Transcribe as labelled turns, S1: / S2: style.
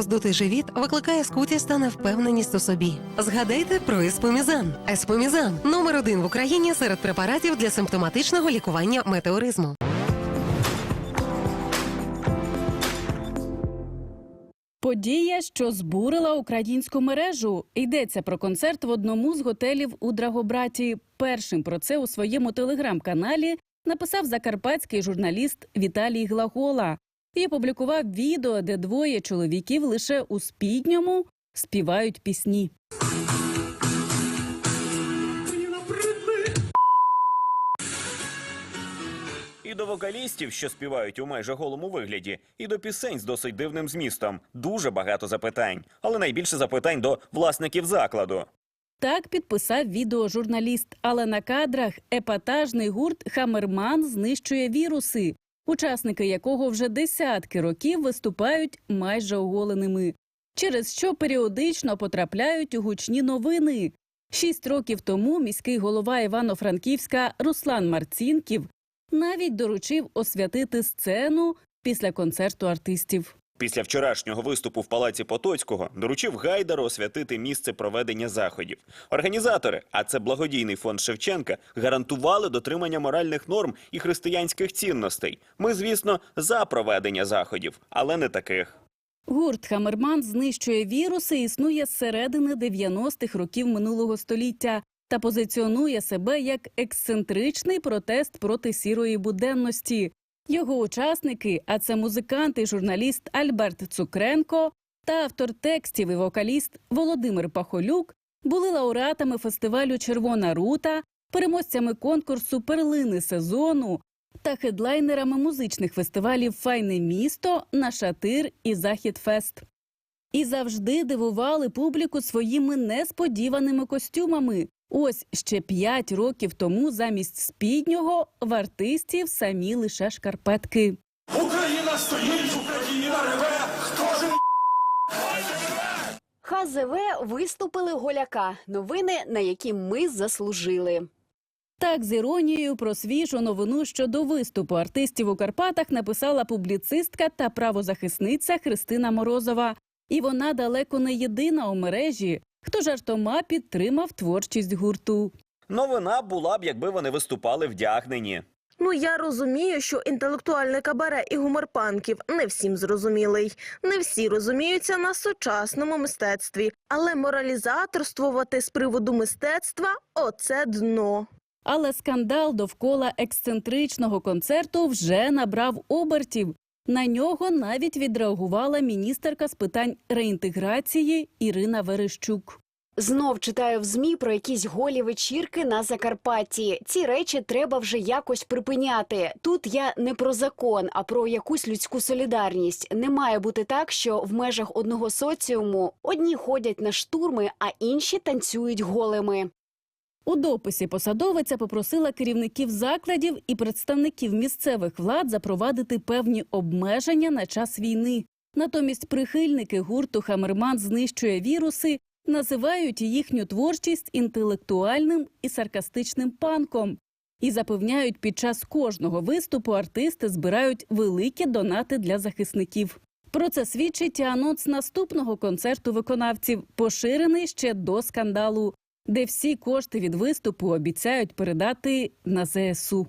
S1: Роздутий живіт викликає скутість та невпевненість у собі. Згадайте про еспомізан. Еспомізан номер один в Україні серед препаратів для симптоматичного лікування метеоризму.
S2: Подія, що збурила українську мережу. Йдеться про концерт в одному з готелів у Драгобраті. Першим про це у своєму телеграм-каналі написав закарпатський журналіст Віталій Глагола і опублікував відео, де двоє чоловіків лише у спідньому співають пісні.
S3: І до вокалістів, що співають у майже голому вигляді, і до пісень з досить дивним змістом. Дуже багато запитань, але найбільше запитань до власників закладу.
S2: Так підписав відео журналіст, але на кадрах епатажний гурт Хамерман знищує віруси, учасники якого вже десятки років виступають майже оголеними, через що періодично потрапляють у гучні новини. Шість років тому міський голова Івано-Франківська Руслан Марцінків навіть доручив освятити сцену після концерту артистів.
S3: Після вчорашнього виступу в палаці Потоцького доручив Гайдару освятити місце проведення заходів. Організатори, а це благодійний фонд Шевченка, гарантували дотримання моральних норм і християнських цінностей. Ми, звісно, за проведення заходів, але не таких.
S2: Гурт Хамерман знищує віруси, існує з середини 90-х років минулого століття та позиціонує себе як ексцентричний протест проти сірої буденності. Його учасники, а це музикант і журналіст Альберт Цукренко та автор текстів і вокаліст Володимир Пахолюк, були лауреатами фестивалю Червона рута, переможцями конкурсу Перлини сезону та хедлайнерами музичних фестивалів Файне місто, Нашатир і Захід Фест. І завжди дивували публіку своїми несподіваними костюмами. Ось ще п'ять років тому замість спіднього в артистів самі лише шкарпетки.
S4: Україна стоїть, Україна реве, хто ж
S5: ХЗВ виступили голяка. Новини, на які ми заслужили.
S2: Так, з іронією про свіжу новину щодо виступу артистів у Карпатах написала публіцистка та правозахисниця Христина Морозова. І вона далеко не єдина у мережі, хто жартома підтримав творчість гурту.
S3: Новина була б, якби вони виступали вдягнені.
S6: Ну я розумію, що інтелектуальне кабаре і гумор панків не всім зрозумілий. Не всі розуміються на сучасному мистецтві, але моралізаторствувати з приводу мистецтва оце дно.
S2: Але скандал довкола ексцентричного концерту вже набрав обертів. На нього навіть відреагувала міністерка з питань реінтеграції Ірина Верещук.
S5: Знов читаю в змі про якісь голі вечірки на Закарпатті. Ці речі треба вже якось припиняти. Тут я не про закон, а про якусь людську солідарність. Не має бути так, що в межах одного соціуму одні ходять на штурми, а інші танцюють голими.
S2: У дописі посадовиця попросила керівників закладів і представників місцевих влад запровадити певні обмеження на час війни. Натомість прихильники гурту Хамерман знищує віруси, називають їхню творчість інтелектуальним і саркастичним панком. І запевняють, під час кожного виступу артисти збирають великі донати для захисників. Про це свідчить і анонс наступного концерту виконавців, поширений ще до скандалу, де всі кошти від виступу обіцяють передати на ЗСУ.